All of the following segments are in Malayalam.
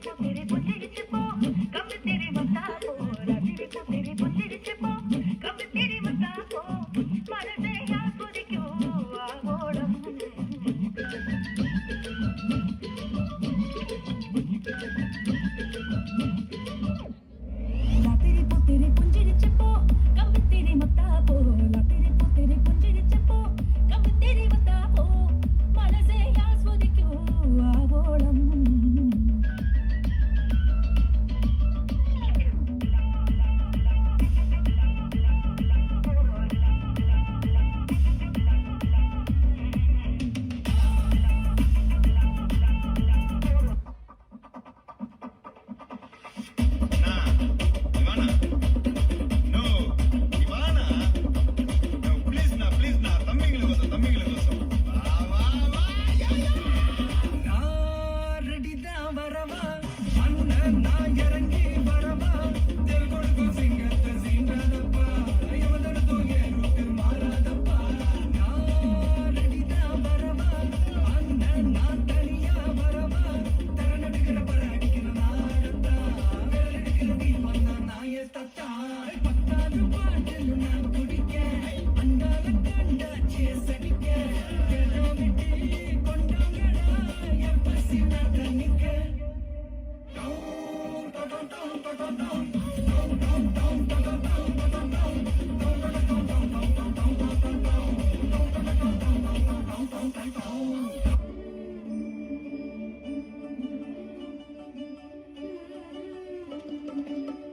ticket, ticket, ticket.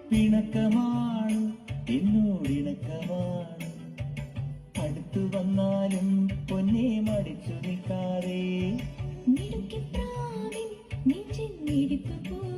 பிணக்கமா എന്നോടിണക്കമാണ് അടുത്തു വന്നാലും പൊന്നെ മടിച്ചു നിൽക്കാതെ. മിടുക്കി പ്രാവിൻ നിൻ മിടുക്ക് പോ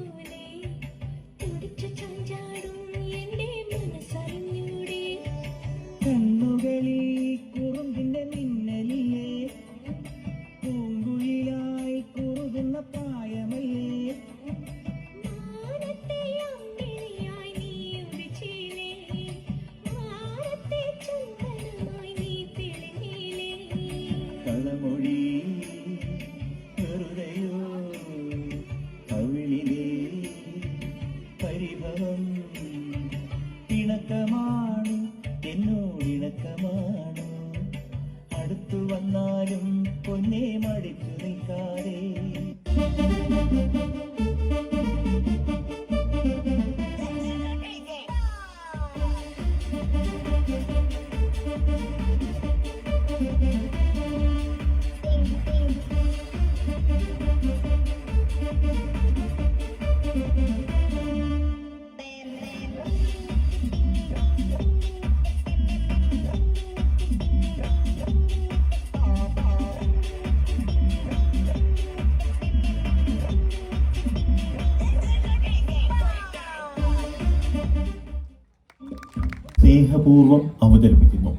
സ്നേഹപൂർവം അവതരിപ്പിക്കുന്നു.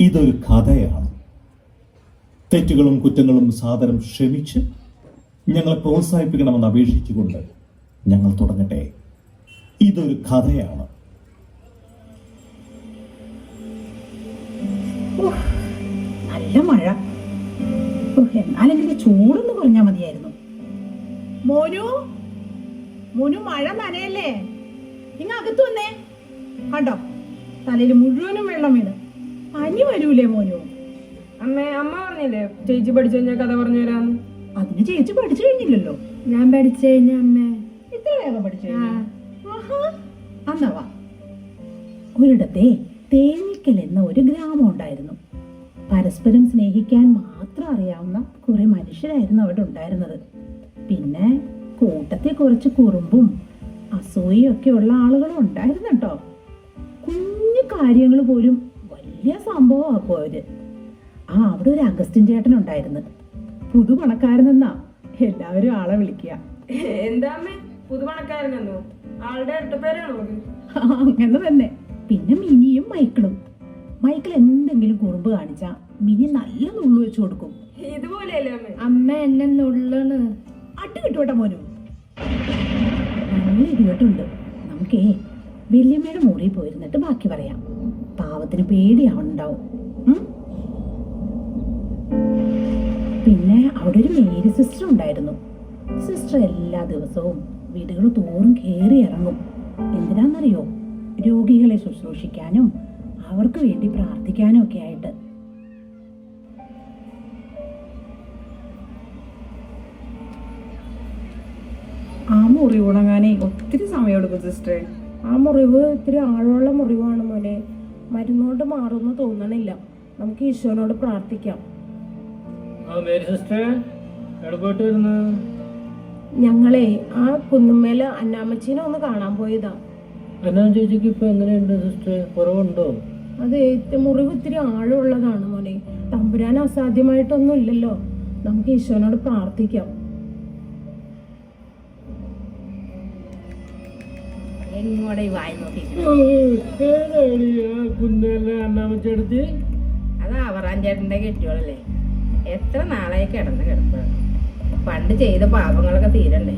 ഇതൊരു കഥയാണ്. തെറ്റുകളും കുറ്റങ്ങളും സാദരം ക്ഷമിച്ച് ഞങ്ങളെ പ്രോത്സാഹിപ്പിക്കണമെന്ന് അപേക്ഷിച്ചുകൊണ്ട് ഞങ്ങൾ തുടങ്ങട്ടെ. ഇതൊരു കഥയാണ്. നല്ല മഴ. എന്നാലെങ്കിലും ചൂടൊന്ന് കുറഞ്ഞാ മതിയായിരുന്നു. മോനു? മോനു മഴ നനയല്ലേ? ഇങ്ങ് അകത്ത് വന്നേ. കണ്ടോ? തലയിൽ മുഴുവനും വെള്ളം വീണ്. പനി വരൂലേ മോനു? അമ്മേ അമ്മ പറഞ്ഞില്ലേ ചേച്ചി പഠിച്ചു കഴിഞ്ഞാൽ കഥ പറഞ്ഞു തരാന്ന്? അതിന് ചേച്ചി പഠിച്ചു കഴിഞ്ഞില്ലല്ലോ. ഞാൻ പഠിച്ചു കഴിഞ്ഞ അമ്മേ. ഇത്ര വേഗം പഠിച്ചു അന്നവാ ഒരിടത്തെ തേനിക്കൽ എന്ന ഒരു ഗ്രാമം ഉണ്ടായിരുന്നു. പരസ്പരം സ്നേഹിക്കാൻ മാത്രം അറിയാവുന്ന കുറെ മനുഷ്യരായിരുന്നു അവിടെ ഉണ്ടായിരുന്നത്. പിന്നെ കൂട്ടത്തെ കുറച്ച് കുറുമ്പും അസൂയൊക്കെ ഉള്ള ആളുകളും ഉണ്ടായിരുന്നു കേട്ടോ. കാര്യങ്ങൾ പോലും വലിയ സംഭവമാക്കും അവർ ആ അവിടെ ഒരു അഗസ്റ്റിൻ ചേട്ടൻ ഉണ്ടായിരുന്നു. പുതു പണക്കാരനെന്നാ എല്ലാവരും ആളെ വിളിക്കുക. എന്താമ്മേ ആളുടെ അങ്ങനെ തന്നെ. പിന്നെ മിനിയും മൈക്കിളും. മൈക്കിൾ എന്തെങ്കിലും കുറുമ്പ് കാണിച്ചാ മിനി നല്ല നുള്ളു വെച്ചു കൊടുക്കും. ഇതുപോലെയല്ലേ അമ്മേ? അമ്മ എന്നെ നുള്ളണ്. അട്ട് കിട്ടുവട്ടെ മോനു. നല്ല നമുക്കേ വല്യമ്മയുടെ മുറിയിൽ പോയിരുന്നിട്ട് ബാക്കി പറയാം. പാവത്തിന് പേടിയാവുണ്ടാവും? പിന്നെ അവിടെ ഒരു മേരി സിസ്റ്റർ ഉണ്ടായിരുന്നു. സിസ്റ്റർ എല്ലാ ദിവസവും വീടുകൾ തോറും കയറി ഇറങ്ങും. എന്തിനാണെന്നറിയോ രോഗികളെ ശുശ്രൂഷിക്കാനും അവർക്ക് വേണ്ടി പ്രാർത്ഥിക്കാനും ഒക്കെ ആയിട്ട്. ആ മുറിവ് ഉണങ്ങാനേ ഒത്തിരി സമയം എടുക്കും സിസ്റ്ററെ. ആ മുറിവ് ഇത്തിരി ആഴമുള്ള മുറിവാണ് മോനെ. മരുന്നുകൊണ്ട് മാറുമെന്ന് തോന്നണില്ല. നമുക്ക് ഈശോനോട് പ്രാർത്ഥിക്കാം. ഞങ്ങളെ ആ കുന്നുമേല അന്നാമ്മച്ചീനെ ഒന്ന് കാണാൻ പോയതാ. എന്നാ ചേച്ചിക്ക് ഇപ്പൊ എങ്ങനെയുണ്ട് സിസ്റ്റർ കുറവുണ്ടോ? അത് ഏറ്റവും മുറിവ് ഇത്തിരി ആഴമുള്ളതാണ് മോനെ. തമ്പുരാൻ അസാധ്യമായിട്ടൊന്നും ഇല്ലല്ലോ. നമുക്ക് ഈശോനോട് പ്രാർത്ഥിക്കാം. വായി നോക്കി അന്നാമച്ചെടുത്തി അത് അവറാൻ ചേട്ടന്റെ കെട്ടിയോളല്ലേ. എത്ര നാളായി കിടന്ന് കിടപ്പാണ് പണ്ട് ചെയ്ത പാപങ്ങളൊക്കെ തീരണ്ടേ.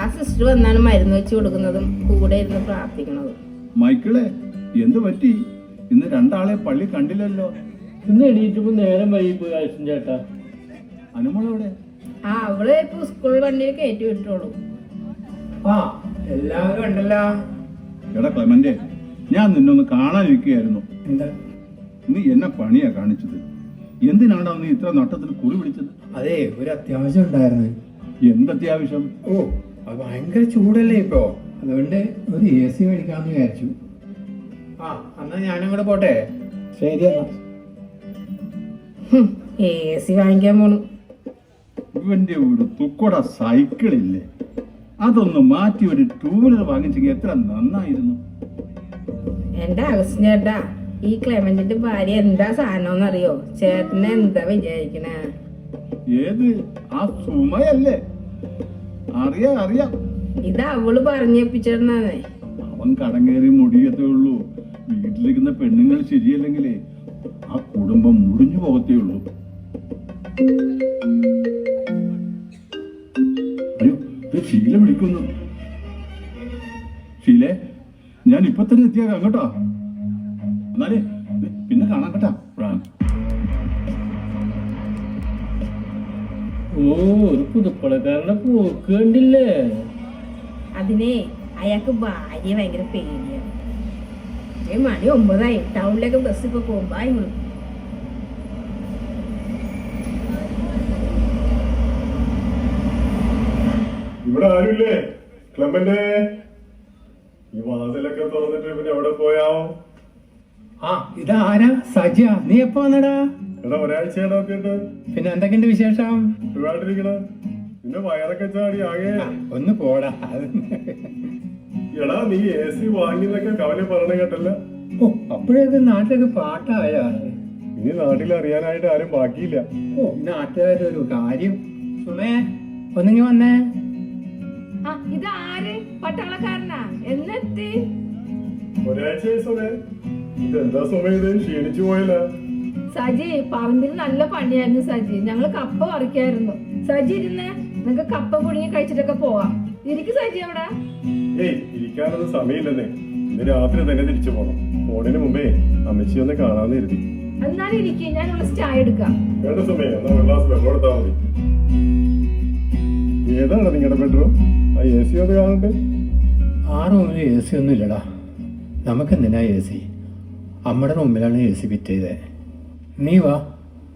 ആ സിസ്റ്റർ വന്നാണ് മരുന്ന് വെച്ച് കൊടുക്കുന്നതും കൂടെ ഇരുന്ന് പ്രാർത്ഥിക്കണതും. മൈക്കിളെ എന്ത് പറ്റി? ഇന്ന് രണ്ടാളെ പള്ളി കണ്ടില്ലല്ലോ. ഇന്ന് എണീറ്റപ്പോ നേരം വൈകി പോയി ആവശ്യം ചേട്ടാ. അനുമോളെവിടെ? ആ അവളെ ഇപ്പൊ സ്കൂൾ വണ്ടിയിൽ കയറ്റി വിട്ടോളൂ. ആ എല്ലാവരും ഉണ്ടല്ലോ. എടാ ക്ലെമന്റെ ഞാൻ നിന്നൊന്ന് കാണാനിരിക്കുകയായിരുന്നു എന്താ? നീ എന്നെ പണിയാ കാണിച്ചത്. എന്തിനാണ് നീ ഇത്ര നട്ടത്തിന് കുറി പിടിച്ചത്? അതെ ഒരു അത്യാവശ്യം ഉണ്ടായിരുന്നു. എന്തത്യാവശ്യം? ഓ അത് ഭയങ്കര ചൂടല്ലേ ഇപ്പോ. അതുകൊണ്ട് ഒരു എ സി മേടിക്കാന്ന് വിചാരിച്ചു. ആ എന്നാ ഞാനും കൂടെ പോട്ടെ. ശരി എ സി വാങ്ങിക്കാൻ പോണു. ഇവന്റെ ഒരു തുക്കോട സൈക്കിളില്ലേ? അതൊന്ന് മാറ്റി ഒരു ടൂ വീലർ വാങ്ങിച്ചെങ്കിൽ എത്ര നന്നായിരുന്നു. എന്റെ അഗസ്റ്റിൻ ചേട്ടാ ഈ ക്ലെമന്റിന്റെ ഭാര്യ എന്താ സാധനം അറിയോ ചേട്ടനെ എന്താ വിചാരിക്കണേ? ഏത്? ആ സുമയല്ലേ? അറിയാ അറിയാം. ഇത് അവൾ പറഞ്ഞേപ്പിച്ചേ അവൻ കടങ്ങേറി മുടിയത്തേ ഉള്ളൂ. വീട്ടിലിരിക്കുന്ന പെണ്ണുങ്ങൾ ശരിയല്ലെങ്കിലേ ആ കുടുംബം മുടിഞ്ഞു പോകത്തേ ഉള്ളൂ. ഷീല വിളിക്കുന്നു. ഷീലേ ഞാൻ ഇപ്പൊ തന്നെ എത്തിയേക്കാം കേട്ടോ. എന്നാലേ പിന്നെ കാണാം കേട്ടാ ഓ ഒരു പുതുപ്പളക്കാരനെ പോക്ക് കണ്ടില്ലേ? അതിനെ അയാൾക്ക് ഭാര്യ ഭയങ്കര പേടിയാണ്. മണി ഒമ്പതായി ടൗണിലേക്ക് ബസ് ഇപ്പൊ പോകുമ്പോ അയ്യോ ഇവിടെ ആരുമില്ലേ? ക്ലമന്റെ ഈ വാതിലൊക്കെ തുറന്നിട്ട് പിന്നെ എവിടെ പോയാവോ? ആ ഇതാരാ സജ്യ നീ എപ്പോ വന്നടാ? എടാ ഒരാഴ്ചയുടെ ഒക്കെ ഉണ്ട് പിന്നെ എന്തൊക്കെയുണ്ട് വിശേഷം? സുഖമായിട്ടിരിക്കണ. പിന്നെ വയറൊക്കെ ചാടി ആകെ. ഒന്ന് പോടാ. എടാ നീ എ സി വാങ്ങിന്നൊക്കെ കവല പറഞ്ഞ കേട്ടല്ല. ഓ അപ്പോഴേ നാട്ടിലൊക്കെ പാട്ടായ? ഇനി നാട്ടിൽ അറിയാനായിട്ട് ആരും ബാക്കിയില്ല. ഓ നാട്ടുകാരുടെ ഒരു കാര്യം. സുമേ ഒന്നിങ്ങി വന്നേ. ഇത് ആര് പട്ടാളക്കാരനാ? എന്നെത്തി? ഒരാഴ്ചയായി സുമേ. ഇതെന്താ സുമേ ഇത്? ക്ഷീണിച്ചു പോയല്ല? സജി പറമ്പിൽ നല്ല പണിയായിരുന്നു സജി. ഞങ്ങൾ കപ്പ പറിക്കായിരുന്നു. സജി ഇരുന്ന് നിങ്ങക്ക് കപ്പ പുഴുങ്ങി കഴിച്ചിട്ടൊക്കെ പോവാം. ഇരിക്കും സജി അവിടെ. ഏയ് ഇരിക്കാനൊന്നും സമയമില്ലെന്നേ. ഇന്ന് രാത്രി തന്നെ തിരിച്ചു പോണം. ഫോണിന് മുമ്പേ അമ്മച്ചി ഒന്ന് കാണാന്ന് കരുതി. എന്നാലും ഇരിക്കും. ഞാൻ ഇവിടെ ചായ എടുക്കാം. വേണ്ട സമയം എന്നാ ഒരു ഗ്ലാസ് വെള്ളം എടുത്താൽ മതി. ഏതാണ് നിങ്ങളുടെ ബെഡ്റൂം? എ സി ഒന്ന് കാണണ്ടേ ആ റൂമിൽ എ സി ഒന്നും ഇല്ലടാ. നമുക്കെന്തിനാ എ സി അമ്മയുടെ റൂമിലാണ് എ സി ഫിറ്റ് ചെയ്തത് നീ വാ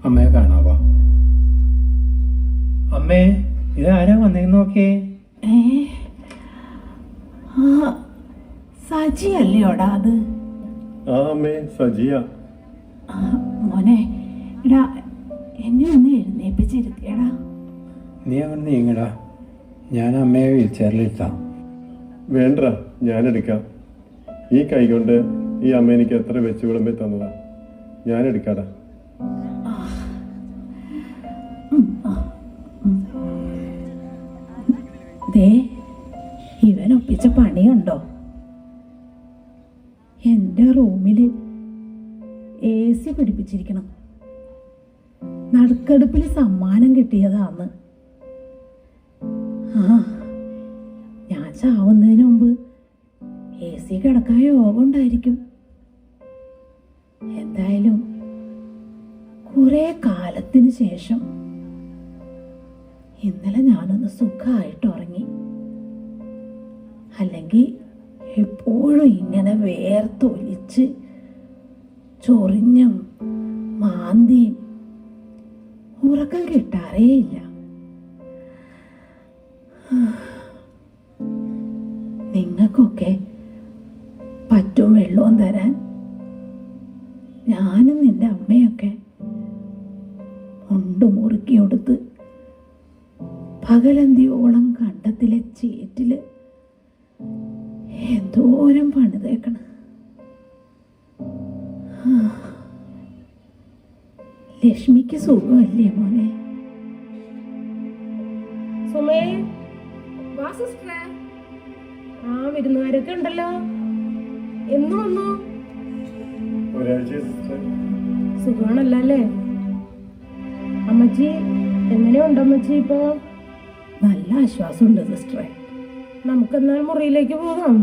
അമ്മയെ കാണാവാ അമ്മേ ഇതാരാ വന്നേന്ന് നോക്കിയേ? സജി അല്ലയോടാ അത്? ആ അമ്മേ സജിയ. മോനെ എടാ എന്നെ ഒന്ന് എഴുന്നേപ്പിച്ചിരുത്തിയടാ. നീ അവിടെ നീങ്ങടാ ഞാൻ അമ്മയെ വീൽ ചെയറിലിരുത്താം വേണ്ട ഞാനെടുക്കാം. ഈ കൈ കൊണ്ട് ഈ അമ്മ എനിക്ക് എത്ര വെച്ച് വിളമ്പി തന്നതാ. ഞാനെടുക്കാടാ. ഇവൻ ഒപ്പിച്ച പണി കണ്ടോ എന്റെ റൂമിൽ എ സി പിടിപ്പിച്ചിരിക്കണം. നടുക്കടുപ്പിൽ സമ്മാനം കിട്ടിയതാന്ന്. ഞാൻ ചാവുന്നതിന് മുമ്പ് എ സി കിടക്കാൻ യോഗം ഉണ്ടായിരിക്കും എന്തായാലും കുറേ കാലത്തിന് ശേഷം ഇന്നലെ ഞാനൊന്ന് സുഖമായിട്ട് ഉറങ്ങി. അല്ലെങ്കിൽ എപ്പോഴും ഇങ്ങനെ വേർത്തൊലിച്ച് ചൊറിഞ്ഞും മാന്തിയും ഉറക്കം കിട്ടാറേയില്ല. നിങ്ങൾക്കൊക്കെ പറ്റും വെള്ളവും തരാൻ. ഞാനും നിന്റെ അമ്മയൊക്കെ മുണ്ട് മുറുക്കിയെടുത്ത് പകലന്തിയോളം കണ്ടത്തിലെ ചേറ്റിൽ എന്തോരം പണിതേക്കണ്. ലക്ഷ്മിക്ക് സുഖമല്ലേ മോനെ? സുമേ വാ സിസ്റ്ററെ ആ വിരുന്നുകാരൊക്കെ ഉണ്ടല്ലോ. എന്ന് വന്നു? സുഖമാണല്ലോ അല്ലേ അമ്മച്ചി എങ്ങനെയുണ്ട് അമ്മച്ചി ഇപ്പൊ? നല്ല ആശ്വാസമുണ്ട് സിസ്റ്ററെ. നമുക്കെന്നാൽ മുറിയിലേക്ക് പോകാം.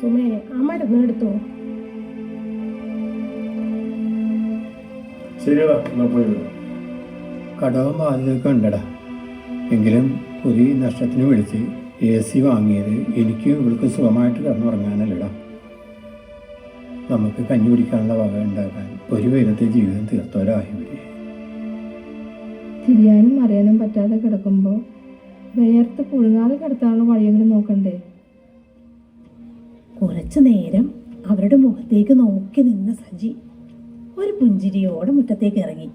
സുമേ ആ മരുന്ന് എടുത്തോ? ശരിയാ കടവും ആദ്യമൊക്കെ ഉണ്ടടാ. എങ്കിലും ഒരു നഷ്ടത്തിന് വിളിച്ച് എ സി വാങ്ങിയത് എനിക്ക് ഇവൾക്ക് സുഖമായിട്ട് കിടന്നുറങ്ങാനല്ലടാ. നമുക്ക് കഞ്ഞി കുടിക്കാനുള്ള വക ഉണ്ടാക്കാൻ ഒരു വിധത്തെ ജീവിതം തീർത്തോരായി ഇവർ. തിരിയാനും അറിയാനും പറ്റാതെ കിടക്കുമ്പോൾ വേർത്ത് പുഴുങ്ങാതെ കിടത്താനുള്ള വഴിയെങ്കിലും നോക്കണ്ടേ? കുറച്ചു നേരം അവരുടെ മുഖത്തേക്ക് നോക്കി നിന്ന സജി ഒരു പുഞ്ചിരിയോടെ മുറ്റത്തേക്ക് ഇറങ്ങി.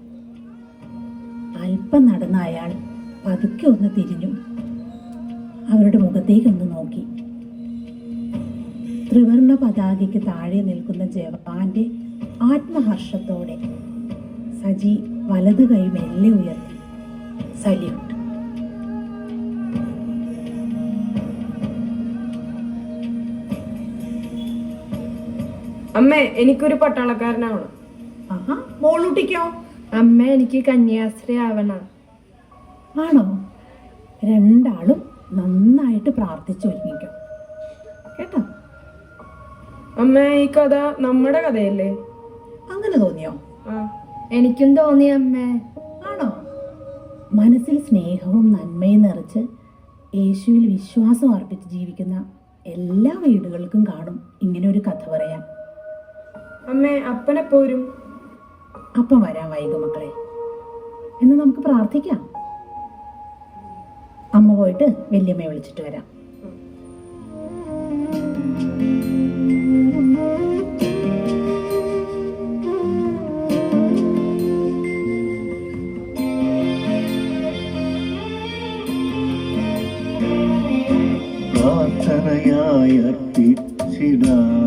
അല്പം നടന്ന അയാൾ പതുക്കെ ഒന്ന് തിരിഞ്ഞു. അവരുടെ മുഖത്തേക്ക് ഒന്ന് നോക്കി. ത്രിവർണ പതാകയ്ക്ക് താഴെ നിൽക്കുന്ന ജവാന്റെ ആത്മഹർഷത്തോടെ സജി വലതു കൈ മെല്ലെ ഉയർത്തി. സല്യൂട്ട്. അമ്മേ എനിക്കൊരു പട്ടാളക്കാരനാവണം. ആഹാ മോളൂട്ടിക്കോ? അമ്മ എനിക്ക് കന്യാസ്ത്രീ ആവണം. ആണോ? രണ്ടാളും നന്നായിട്ട് പ്രാർത്ഥിച്ചു ഒരുങ്ങിക്കും. കേട്ടോ? അമ്മ ഈ കഥ നമ്മുടെ കഥയല്ലേ? അങ്ങനെ തോന്നിയോ? എനിക്കും തോന്നി അമ്മ. ആണോ? മനസ്സിൽ സ്നേഹവും നന്മയും നിറച്ച് യേശുവിൽ വിശ്വാസം അർപ്പിച്ച് ജീവിക്കുന്ന എല്ലാ വീടുകൾക്കും കാണും ഇങ്ങനെ ഒരു കഥ പറയാൻ. അമ്മേ അപ്പനെപ്പോരും? അപ്പം വരാം വൈകും മക്കളെ. എന്ന് നമുക്ക് പ്രാർത്ഥിക്കാം. അമ്മ പോയിട്ട് വല്യമ്മയെ വിളിച്ചിട്ട് വരാം. പ്രാർത്ഥനയായി അർപ്പിച്ചിടാം